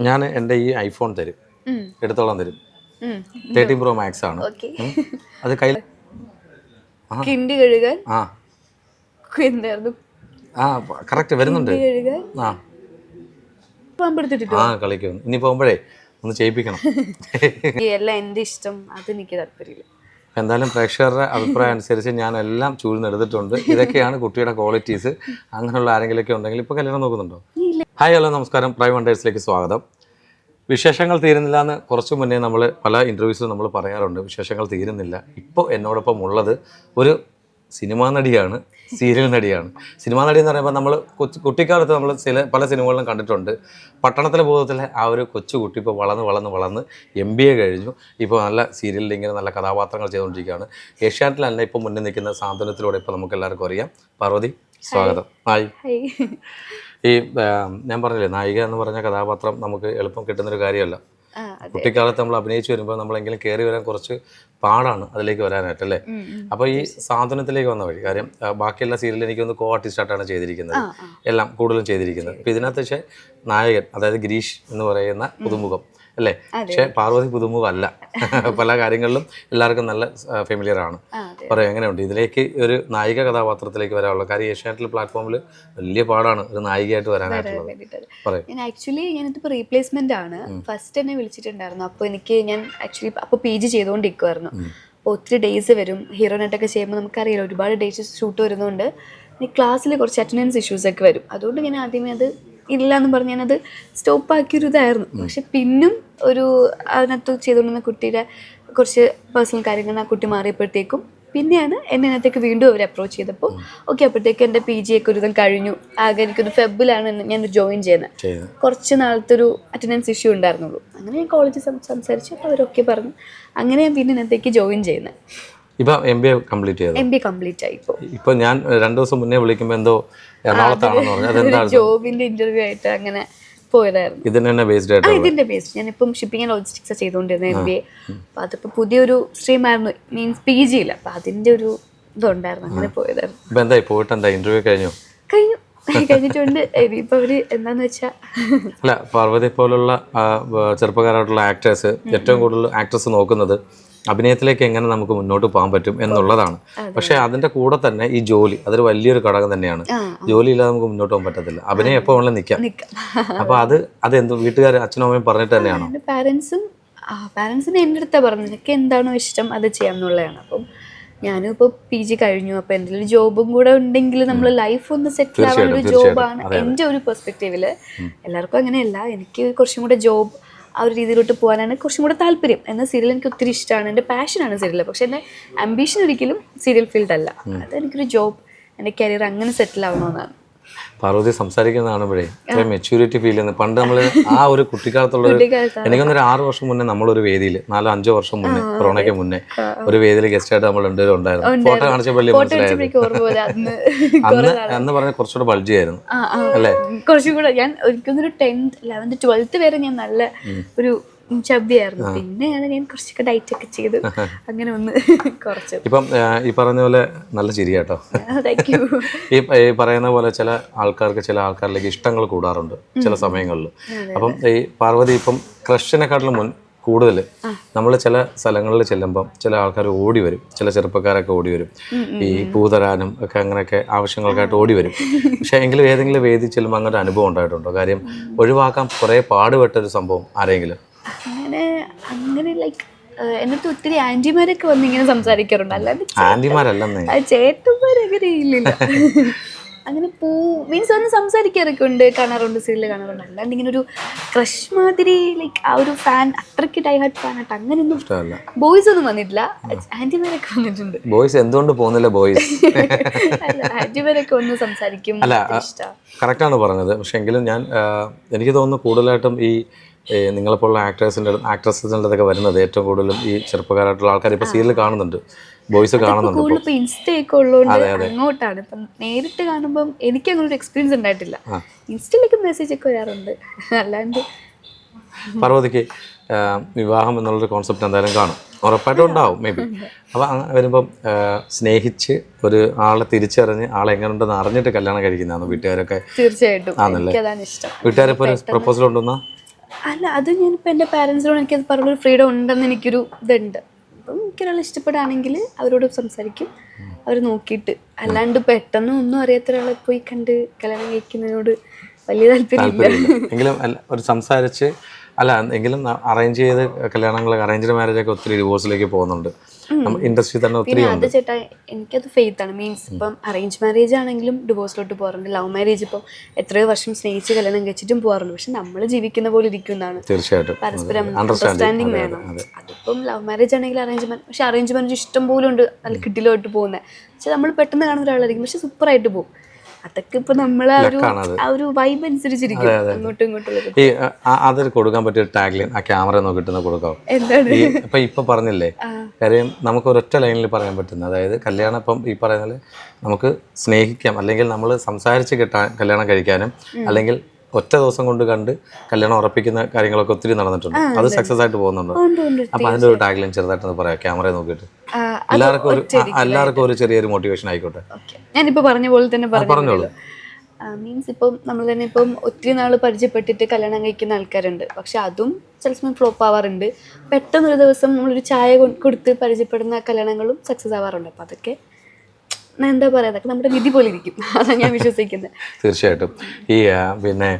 ഞാൻ എന്റെ ഈ ഐഫോൺ തരും. എടുത്തോളം തരും. തേർട്ടീൻ പ്രോ മാക്സ് ആണ്. അത് കയ്യിൽ കിണ്ടി കഴുകാൻ. ആ. എന്തായിരുന്നു? ആ കറക്റ്റ് വരുന്നുണ്ട്. ആ. ആ കളിക്കും. ഇനി പോകുമ്പോഴേ ഒന്ന് ചെയ്യിപ്പിക്കണം. എല്ലാം എന്റെ ഇഷ്ടം. അത് എനിക്ക് താല്പര്യമില്ല. എന്തായാലും പ്രേക്ഷകരുടെ അഭിപ്രായം അനുസരിച്ച് ഞാൻ എല്ലാം ചൂഴ്ന്നെടുത്തിട്ടുണ്ട് ഇതൊക്കെയാണ് കുട്ടിയുടെ ക്വാളിറ്റീസ് അങ്ങനെയുള്ള ആരെങ്കിലുമൊക്കെ ഉണ്ടെങ്കിൽ ഇപ്പോൾ കല്യാണം നോക്കുന്നുണ്ടോ? ഹായ് ഹലോ നമസ്കാരം. പ്രൈം വണ്ടേഴ്സിലേക്ക് സ്വാഗതം. വിശേഷങ്ങൾ തീരുന്നില്ല എന്ന് കുറച്ച് മുന്നേ നമ്മൾ പല ഇന്റർവ്യൂസിലും നമ്മൾ പറയാറുണ്ട്. വിശേഷങ്ങൾ തീരുന്നില്ല. ഇപ്പോൾ എന്നോടൊപ്പം ഉള്ളത് ഒരു സിനിമാ നടിയാണ്. സീരിയൽ നടിയാണ്. സിനിമാ നടി എന്ന് പറയുമ്പോൾ നമ്മൾ കൊച്ചു കുട്ടിക്കാലത്ത് നമ്മൾ ചില പല സിനിമകളിലും കണ്ടിട്ടുണ്ട്. പട്ടണത്തിലെ ബോധത്തിലെ ആ ഒരു കൊച്ചു കുട്ടി ഇപ്പോൾ വളർന്ന് വളർന്ന് വളർന്ന് എം ബി എ കഴിഞ്ഞു. ഇപ്പോൾ നല്ല സീരിയലിൽ ഇങ്ങനെ നല്ല കഥാപാത്രങ്ങൾ ചെയ്തുകൊണ്ടിരിക്കുകയാണ്. ഏഷ്യാനെറ്റിൽ തന്നെ ഇപ്പോൾ മുന്നിൽ നിൽക്കുന്ന സാന്ത്വനത്തിലൂടെ ഇപ്പോൾ നമുക്ക് എല്ലാവർക്കും അറിയാം. പാർവതി സ്വാഗതം. ഹായ് ഈ ഞാൻ പറഞ്ഞില്ലേ നായിക എന്ന് പറഞ്ഞ കഥാപാത്രം നമുക്ക് എളുപ്പം കിട്ടുന്നൊരു കാര്യമല്ല. കുട്ടിക്കാലത്ത് നമ്മൾ അഭിനയിച്ചു വരുമ്പോൾ നമ്മളെങ്കിലും കയറി വരാൻ കുറച്ച് പാടാണ് അതിലേക്ക് വരാനായിട്ട് അല്ലേ. അപ്പോൾ ഈ സാധനത്തിലേക്ക് വന്ന വഴി കാര്യം ആ, ബാക്കിയെല്ലാ എനിക്ക് എനിക്കൊന്ന് കോ ആർട്ടിസ്റ്റായിട്ടാണ് ചെയ്തിരിക്കുന്നത്. എല്ലാം കൂടുതലും ചെയ്തിരിക്കുന്നത്. അപ്പോൾ ഇതിനകത്ത് പക്ഷേ നായകൻ അതായത് ഗിരീഷ് എന്ന് പറയുന്ന പുതുമുഖം അല്ലേ? പക്ഷെ പാർവതി പുതുമുഖം അല്ല പല കാര്യങ്ങളിലും എല്ലാവർക്കും നല്ല ഫെമിലിയർ ആണ്. പറയാം എങ്ങനെയുണ്ട്? ഇതിലേക്ക് ഒരു നായിക കഥാപാത്രത്തിലേക്ക് വരാനുള്ള കാര്യം ഏഷ്യാനെറ്റിൽ പ്ലാറ്റ്ഫോമിൽ വലിയ പാടാണ് ഒരു നായികയായിട്ട് വരാനായിട്ടുള്ളത്. വേണ്ടിയിട്ടത്. ഞാൻ ആക്ച്വലി ഞാനിപ്പോൾ റീപ്ലേസ്മെന്റ് ആണ്. ഫസ്റ്റ് എന്നെ വിളിച്ചിട്ടുണ്ടായിരുന്നു. അപ്പോൾ എനിക്ക് ഞാൻ ആക്ച്വലി അപ്പോൾ പി ജി ചെയ്തുകൊണ്ടിരിക്കുമായിരുന്നു അപ്പോൾ ഒത്തിരി ഡേയ്സ് വരും. ഹീറോനായിട്ടൊക്കെ ചെയ്യുമ്പോൾ നമുക്കറിയാലോ ഒരുപാട് ഡേയ്സ് ഷൂട്ട് വരുന്നുണ്ട്. ക്ലാസ്സിൽ കുറച്ച് അറ്റൻഡൻസ് ഇഷ്യൂസ് ഒക്കെ വരും. അതുകൊണ്ട് ഞാൻ ആദ്യമേ അത് ഇല്ല എന്ന് പറഞ്ഞ് ഞാനത് സ്റ്റോപ്പ് ആക്കിയൊരു ഇതായിരുന്നു പക്ഷെ പിന്നും ഒരു അതിനകത്ത് ചെയ്തുകൊണ്ടിരുന്ന കുട്ടിയുടെ കുറച്ച് പേഴ്സണൽ കാര്യങ്ങൾ ആ കുട്ടി മാറിയപ്പോഴത്തേക്കും പിന്നെയാണ് എന്നെ അതിനകത്തേക്ക് വീണ്ടും അവർ അപ്രോച്ച് ചെയ്തപ്പോൾ ഓക്കെ അപ്പോഴത്തേക്ക് എന്റെ പി ജി ഒക്കെ ഒരു കഴിഞ്ഞു. ആകെ എനിക്കൊരു ഫെബിലാണ് ഞാൻ ജോയിൻ ചെയ്യുന്നത്. കുറച്ച് നാളത്തെ ഒരു അറ്റൻഡൻസ് ഇഷ്യൂ ഉണ്ടായിരുന്നുള്ളൂ. അങ്ങനെ ഞാൻ കോളേജിൽ സംസാരിച്ചു അപ്പോൾ അവരൊക്കെ പറഞ്ഞു. അങ്ങനെ ഞാൻ പിന്നെ ഇതിനകത്തേക്ക് ജോയിൻ ചെയ്യുന്നത്. ഇപ്പം എം ബി എ കംപ്ലീറ്റ് ചെയ്തു എം ബി കംപ്ലീറ്റ് ആയി ഇപ്പൊ. ഞാൻ രണ്ടു ദിവസം മുന്നേ വിളിക്കുമ്പോ എന്തോ എറണാകുളത്താണെന്ന് പറഞ്ഞു. അതെന്താണ്? ജോബിന്റെ ഇന്റർവ്യൂ ആയിട്ട് അങ്ങനെ പോയതായിരുന്നു. ഇതിന് തന്നെ ബേസ്ഡ് ആയിട്ട് ഇതിന്റെ ഞാനിപ്പം ഷിപ്പിംഗ് ആൻഡ് ലോജിസ്റ്റിക്സ് ചെയ്തുകൊണ്ടിരുന്നത് എം ബി എ അപ്പം അതിപ്പോൾ പുതിയൊരു സ്ട്രീം ആയിരുന്നു. മീൻസ് പി ജി ഇല്ല അപ്പം അതിന്റെ ഒരു ഇതുണ്ടായിരുന്നു. അങ്ങനെ പോയതായിരുന്നു. ഇപ്പൊ എന്തായി? പോയിട്ട് എന്താ ഇന്റർവ്യൂ കഴിഞ്ഞു? കഴിഞ്ഞു. കഴിഞ്ഞിട്ടുണ്ട്. ഇനിയിപ്പോൾ അവർ എന്താന്ന് വെച്ചാൽ അല്ല പാർവതി പോലുള്ള ചെറുപ്പക്കാരായിട്ടുള്ള ആക്ടേഴ്സ് ഏറ്റവും കൂടുതൽ ആക്ട്രസ് നോക്കുന്നത് അഭിനയത്തിലേക്ക് എങ്ങനെ നമുക്ക് മുന്നോട്ട് പോകാൻ പറ്റും എന്നുള്ളതാണ്. പക്ഷെ അതിന്റെ കൂടെ തന്നെ ഈ ജോലി അതൊരു വലിയൊരു ഘടകം തന്നെയാണ്. ജോലി ഇല്ലാതെ നമുക്ക് മുന്നോട്ട് പോകാൻ പറ്റത്തില്ല. അഭിനയം എപ്പോൾ വേണമെങ്കിലും നിൽക്കാം അപ്പൊ അത് അത് എന്ത് വീട്ടുകാർ അച്ഛനും അമ്മയും പറഞ്ഞിട്ട് തന്നെയാണോ? പാരൻസും പാരൻസിന് എന്റെ അടുത്താണ് പറഞ്ഞത്. എനിക്ക് എന്താണോ ഇഷ്ടം അത് ചെയ്യാം എന്നുള്ളതാണ്. അപ്പം ഞാനും ഇപ്പോൾ പി ജി കഴിഞ്ഞു. അപ്പോൾ എന്തെങ്കിലും ജോബും കൂടെ ഉണ്ടെങ്കിൽ നമ്മൾ ലൈഫ് ഒന്ന് സെറ്റിൽ ആവുന്ന ഒരു ജോബാണ് എന്റെ ഒരു പെർസ്പെക്റ്റീവിൽ എല്ലാവർക്കും അങ്ങനെയല്ല. എനിക്ക് കുറച്ചും കൂടെ ജോബ് ആ ഒരു രീതിയിലോട്ട് പോകാനാണ് കുറച്ചും കൂടെ താല്പര്യം. എന്നാൽ സീരിയൽ എനിക്ക് ഒത്തിരി ഇഷ്ടമാണ്. എന്റെ പാഷനാണ് സീരിയൽ പക്ഷെ എന്റെ അംബീഷൻ ഒരിക്കലും സീരിയൽ ഫീൽഡ് അല്ല. അത് എനിക്കൊരു ജോബ് എന്റെ കരിയർ അങ്ങനെ സെറ്റിൽ ആവണമെന്നാണ് പാർവതി സംസാരിക്കുന്നത് കാണുമ്പോഴേ ഇത്രയും മെച്യൂരിറ്റി ഫീൽ ചെയ്യുന്നത് പണ്ട് നമ്മൾ ആ ഒരു കുട്ടിക്കാലത്തുള്ള. എനിക്കൊന്നൊരു ആറ് വർഷം മുന്നേ നമ്മളൊരു വേദിയിൽ നാലോ അഞ്ചോ വർഷം മുന്നേ കൊറോണയ്ക്ക് മുന്നേ ഒരു വേദിയിൽ ഗസ്റ്റ് ആയിട്ട് നമ്മൾ രണ്ടുപേരും ഉണ്ടായിരുന്നു. ഫോട്ടോ കാണിച്ചപ്പോൾ മനസ്സിലായത്. അന്ന് അന്ന് പറഞ്ഞ കുറച്ചുകൂടെ ബൾജി ആയിരുന്നു. അല്ലേ. കുറച്ചും കൂടെ ഞാൻ ഒരിക്കലും ഒരു ടെൻത്ത് ലെവൻത്ത് ട്വൽത്ത് വരെ ഞാൻ നല്ല ഒരു ചബ്ബിയായിരുന്നു പിന്നെയാണ് ഞാൻ കുറച്ചൊക്കെ ഡയറ്റ് ഒക്കെ ചെയ്ത് അങ്ങനെ ഒന്ന് കുറച്ച്. ഇപ്പം ഈ പറഞ്ഞ പോലെ നല്ല ചിരി കേട്ടോ ഈ പറയുന്ന പോലെ ചില ആൾക്കാർക്ക് ചില ആൾക്കാരിലേക്ക് ഇഷ്ടങ്ങൾ കൂടാറുണ്ട് ചില സമയങ്ങളിൽ. അപ്പം ഈ പാർവതി ഇപ്പം ക്രഷിനെക്കാട്ടിലും മുൻ കൂടുതൽ നമ്മൾ ചില സ്ഥലങ്ങളിൽ ചെല്ലുമ്പം ചില ആൾക്കാർ ഓടി വരും. ചില ചെറുപ്പക്കാരൊക്കെ ഓടി വരും. ഈ പൂതരാനും ഒക്കെ അങ്ങനെയൊക്കെ ആവശ്യങ്ങൾക്കായിട്ട് ഓടി വരും. പക്ഷേ എങ്കിലും ഏതെങ്കിലും വേദി ചെല്ലുമ്പോൾ അങ്ങനെ ഒരു അനുഭവം ഉണ്ടായിട്ടുണ്ടോ? കാര്യം ഒഴിവാക്കാൻ കുറേ പാടുപെട്ട ഒരു സംഭവം ആരെങ്കിലും അങ്ങനെ അങ്ങനെ ലൈക്ക് എന്നിട്ട് ഒത്തിരി ആന്റിമാരൊക്കെ വന്ന് ഇങ്ങനെ സംസാരിക്കാറുണ്ട്. അല്ലാതെ ആന്റിമാരല്ലെന്നേ. ആ ചേട്ടന്മാരങ്ങനെ ഇല്ലില്ല. അങ്ങനെ പോ മീൻസ് വന്ന് സംസാരിക്കാറൊക്കെ ഉണ്ട് കാണാറുണ്ട് സീരിയൽ കാണാറുണ്ട്. അല്ലാണ്ട് ഇങ്ങനെ ഒരു ക്രഷ് മാതിരി ലൈക്ക് ആ ഒരു ഫാൻ അത്രയ്ക്ക് ഡൈ ഹാർട്ട് ഫാൻ ആയിട്ട് അങ്ങനെയൊന്നും ഇഷ്ടമല്ല. ബോയ്സ് ഒന്നും വന്നിട്ടില്ല. ആന്റിമാരൊക്കെ വന്നിട്ടുണ്ട്. ബോയ്സ് എന്തുകൊണ്ട് പോകുന്നില്ല ബോയ്സ് ആന്റിമാരൊക്കെ ഒന്ന് സംസാരിക്കും അല്ല കറക്റ്റാണ് പറഞ്ഞത്. പക്ഷെ എങ്കിലും ഞാൻ എനിക്ക് തോന്നുന്നു കൂടുതലായിട്ടും ഈ നിങ്ങളെപ്പോലുള്ള ആക്ടേഴ്സിന്റെ ആക്ട്രസിന്റെ അടുത്തൊക്കെ വരുന്നത് ഏറ്റവും കൂടുതലും ഈ ചെറുപ്പക്കാരായിട്ടുള്ള ആൾക്കാർ ഇപ്പോൾ സീരിയൽ കാണുന്നുണ്ട്. ബോയ്സ് കാണുന്നുണ്ട്. കൂടുതൽ ഇപ്പൊ ഇൻസ്റ്റയൊക്കെ ഉള്ളതുകൊണ്ട് അങ്ങോട്ടാണ്. ഇപ്പം നേരിട്ട് കാണുമ്പം എനിക്ക് അങ്ങനെ ഒരു എക്സ്പീരിയൻസ് ഉണ്ടായിട്ടില്ല ഇൻസ്റ്റയിലേക്ക് മെസ്സേജ് ഒക്കെ വരാറുണ്ട്. അല്ലാണ്ട് പാർവതിക്ക് വിവാഹം എന്നുള്ളൊരു കോൺസെപ്റ്റ് എന്തായാലും കാണും. ഉറപ്പായിട്ടും ഉണ്ടാവും മേ ബി അപ്പോൾ അങ്ങനെ വരുമ്പം സ്നേഹിച്ച് ഒരു ആളെ തിരിച്ചറിഞ്ഞ് ആളെ എങ്ങനെയുണ്ടെന്ന് അറിഞ്ഞിട്ട് കല്യാണം കഴിക്കുന്നതാണ് വീട്ടുകാരൊക്കെ. തീർച്ചയായിട്ടും. ആണല്ലേ? വീട്ടുകാരിപ്പോൾ ഒരു പ്രപ്പോസൽ ഉണ്ടെന്നാ അല്ല അത് ഞാനിപ്പോൾ എന്റെ പാരൻസിനോട് എനിക്കത് പറഞ്ഞൊരു ഫ്രീഡം ഉണ്ടെന്ന് എനിക്കൊരു ഇതുണ്ട്. അപ്പം എനിക്കൊരാൾ ഇഷ്ടപ്പെടുകയാണെങ്കിൽ അവരോട് സംസാരിക്കും. അവർ നോക്കിയിട്ട്. അല്ലാണ്ട് പെട്ടെന്ന് ഒന്നും അറിയാത്ത ഒരാളെ പോയി കണ്ട് കല്യാണം കഴിക്കുന്നതിനോട് വലിയ താല്പര്യമില്ല. എങ്കിലും ഒരു സംസാരിച്ച് അല്ല എങ്കിലും അറേഞ്ച് ചെയ്ത് കല്യാണങ്ങൾ അറേഞ്ച്ഡ് മാരേജ് ഒക്കെ ഒത്തിരി ഡിവോഴ്സിലേക്ക് പോകുന്നുണ്ട്. ഇൻഡസ്ട്രി തന്നെ ഒത്തിരി അത് ചേട്ടാ എനിക്കത് ഫെയ്ത്ത് ആണ്. മീൻസ് ഇപ്പം അറേഞ്ച് മാരേജ് ആണെങ്കിലും ഡിവോഴ്സിലോട്ട് പോകാറുണ്ട്. ലവ് മാരേജ് ഇപ്പം എത്രയോ വർഷം സ്നേഹിച്ച് കല്യാണം കഴിച്ചിട്ടും പോകാറുണ്ട്. പക്ഷെ നമ്മൾ ജീവിക്കുന്ന പോലെ ഇരിക്കുന്നതാണ് തീർച്ചയായിട്ടും. പരസ്പരം അണ്ടർസ്റ്റാൻഡിങ് വേണം. അതിപ്പം ലവ് മാരേജ് ആണെങ്കിൽ അറേഞ്ച് പക്ഷെ അറേഞ്ച് മാരേജ് ഇഷ്ടം പോലും ഉണ്ട്. നല്ല കിട്ടിലോട്ട് പോകുന്നത് പക്ഷെ നമ്മൾ പെട്ടെന്ന് കാണുന്ന ഒരാളായിരിക്കും. പക്ഷെ സൂപ്പറായിട്ട് പോകും. അതൊക്കെ ഇപ്പൊ നമ്മൾ ആ ഒരു ആ ഒരു വൈബ് അനുസരിച്ചിരിക്കും. അങ്ങോട്ടും ഇങ്ങോട്ടും ഈ അതിൽ കൊടുക്കാൻ പറ്റിയ ടാഗ്ലൈൻ ആ ക്യാമറ നോക്കിട്ട് കൊടുക്കാം. എന്താണ്? ഇപ്പൊ ഇപ്പൊ പറഞ്ഞില്ലേ കാര്യം നമുക്ക് ഒരൊറ്റ ലൈനിൽ പറയാൻ പറ്റുന്ന അതായത് കല്യാണം ഇപ്പം ഈ പറയുന്ന നമുക്ക് സ്നേഹിക്കാം അല്ലെങ്കിൽ നമ്മൾ സംസാരിച്ച് കിട്ടാൻ കല്യാണം കഴിക്കാനും അല്ലെങ്കിൽ ഒറ്റ ദിവസം കൊണ്ട് കണ്ട് കല്യാണം ഉറപ്പിക്കുന്ന കാര്യങ്ങളൊക്കെ ഒത്തിരി നടന്നിട്ടുണ്ട്. അത് സക്സസ് ആയിട്ട് പോകുന്നുണ്ട്. അപ്പൊ അതിന്റെ ഒരു ടാഗ്ലൈൻ ചെറുതായിട്ടൊന്ന് പറയാം ക്യാമറ നോക്കിയിട്ട്. എല്ലാവർക്കും ഒരു എല്ലാവർക്കും ഒരു ചെറിയൊരു മോട്ടിവേഷൻ ആയിക്കോട്ടെ. ഞാനിപ്പോ പറഞ്ഞ പോലെ തന്നെ പറഞ്ഞോളൂ. മീൻസ് ഇപ്പം നമ്മൾ തന്നെ ഇപ്പം ഒത്തിരി നാൾ പരിചയപ്പെട്ടിട്ട് കല്യാണം കഴിക്കുന്ന ആൾക്കാരുണ്ട്. പക്ഷെ അതും ചില സമയം ഫ്ലോപ്പ് ആവാറുണ്ട്. പെട്ടെന്നൊരു ദിവസം നമ്മളൊരു ചായ കൊടുത്ത് പരിചയപ്പെടുന്ന കല്യാണങ്ങളും സക്സസ് ആവാറുണ്ട്. അപ്പം അതൊക്കെ എന്താ പറയുക അതൊക്കെ നമ്മുടെ വിധി പോലെ ഇരിക്കും. അതാണ് ഞാൻ വിശ്വസിക്കുന്നത്. തീർച്ചയായിട്ടും. ഈ പിന്നെ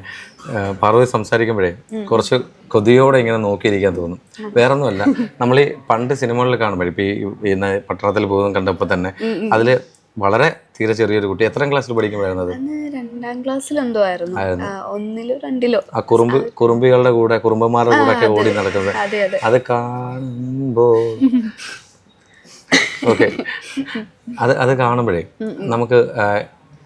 പാർവതി സംസാരിക്കുമ്പോഴേ കുറച്ച് കൊതിയോടെ ഇങ്ങനെ നോക്കിയിരിക്കാൻ തോന്നും. വേറൊന്നുമല്ല നമ്മൾ ഈ പണ്ട് സിനിമകളിൽ കാണുമ്പോഴേ ഇപ്പൊ ഈ പിന്നെ പട്ടണത്തിൽ പോകുന്ന കണ്ടപ്പോൾ തന്നെ അതിൽ വളരെ തീരെ ചെറിയൊരു കുട്ടി എത്രാം ക്ലാസ്സിൽ പഠിക്കുമ്പോഴായിരുന്നത് രണ്ടാം ക്ലാസ്സിൽ എന്തോ ആയിരുന്നു. ഒന്നിലോ രണ്ടിലോ. ആ കുറുമ്പ് കുറുമ്പികളുടെ കൂടെ കുറുമ്പന്മാരുടെ കൂടെ ഒക്കെ ഓടി നടക്കുന്നത് അത് കാണുമ്പോൾ ഓക്കെ. അത് അത് കാണുമ്പോഴേ നമുക്ക്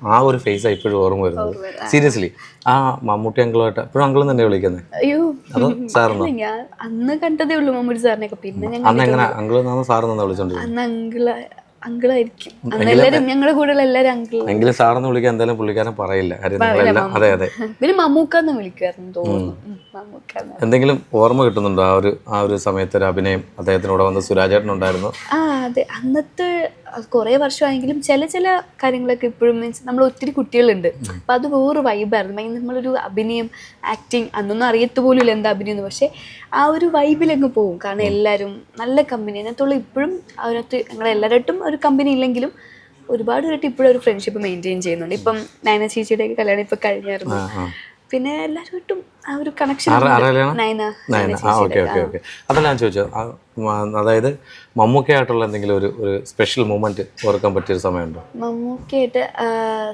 ആ, ഒരു ഫേസ് ഇപ്പോഴും ഓർമ്മ വരുന്നത്. സീരിയസ്ലി ആ. മമ്മൂട്ടി അങ്കിളുമായിട്ട് എപ്പോഴും അങ്കിളും തന്നെ വിളിക്കുന്നത് അയ്യോ. അതോ സാറിനോ? ഞാൻ അന്ന് കണ്ടതേ ഉള്ളൂ മമ്മൂട്ടി സാറിനെ പിന്നെ അന്ന് എങ്ങനെ അങ്കിൾ എന്നാണ് സാറെന്നാണ് വിളിച്ചോണ്ടിരുന്നത് അന്ന് അങ്കിൾ അങ്കിളായിരിക്കും. എല്ലാരും ഞങ്ങളുടെ കൂടെയുള്ള എല്ലാരും അങ്കിൾ എങ്കിലും സാറെന്ന് വിളിക്കാൻ എന്തായാലും പുള്ളിക്കാരൻ പറയില്ല. കാര്യം നിങ്ങളെല്ലാം അതെ അതെ. പിന്നെ വിളിക്കുമായിരുന്നു തോന്നുന്നു. എന്തെങ്കിലും ഓർമ്മ കിട്ടുന്നുണ്ടോ? ആ ഒരു ആ ഒരു സമയത്ത് ഒരു അഭിനയം അദ്ദേഹത്തിനോട് വന്ന് സുരാജേട്ടൻ ഉണ്ടായിരുന്നു. ആ അതെ. അന്നത്തെ കുറേ വർഷമായെങ്കിലും ചില ചില കാര്യങ്ങളൊക്കെ ഇപ്പോഴും മീൻസ് നമ്മൾ ഒത്തിരി കുട്ടികളുണ്ട്. അപ്പം അത് വേറൊരു വൈബായിരുന്നു ഭയങ്കര നമ്മളൊരു അഭിനയം ആക്ടിങ് അന്നൊന്നും അറിയത്ത് ഇല്ല എന്താ അഭിനയം എന്ന്. പക്ഷേ ആ ഒരു വൈബിലങ്ങ് പോകും കാരണം എല്ലാവരും നല്ല കമ്പനി അതിനകത്തുള്ള ഇപ്പോഴും അതിനകത്ത് ഞങ്ങളെല്ലാവരായിട്ടും ഒരു കമ്പനി ഇല്ലെങ്കിലും ഒരുപാട് പേരായിട്ട് ഇപ്പോഴും ഒരു ഫ്രണ്ട്ഷിപ്പ് മെയിന്റെയിൻ ചെയ്യുന്നുണ്ട്. ഇപ്പം നയന ചേച്ചിയുടെയൊക്കെ കല്യാണം ഇപ്പം കഴിഞ്ഞായിരുന്നു. പിന്നെ എല്ലാവരുമായിട്ടും ആ ഒരു കണക്ഷൻ അതല്ല ഞാൻ ചോദിച്ചത്. അതായത് മമ്മൂക്കയായിട്ടുള്ള എന്തെങ്കിലും ഒരു ഒരു സ്പെഷ്യൽ മൂമെന്റ് ഓർക്കാൻ പറ്റിയ ഒരു സമയമുണ്ടോ? മമ്മൂക്കയായിട്ട്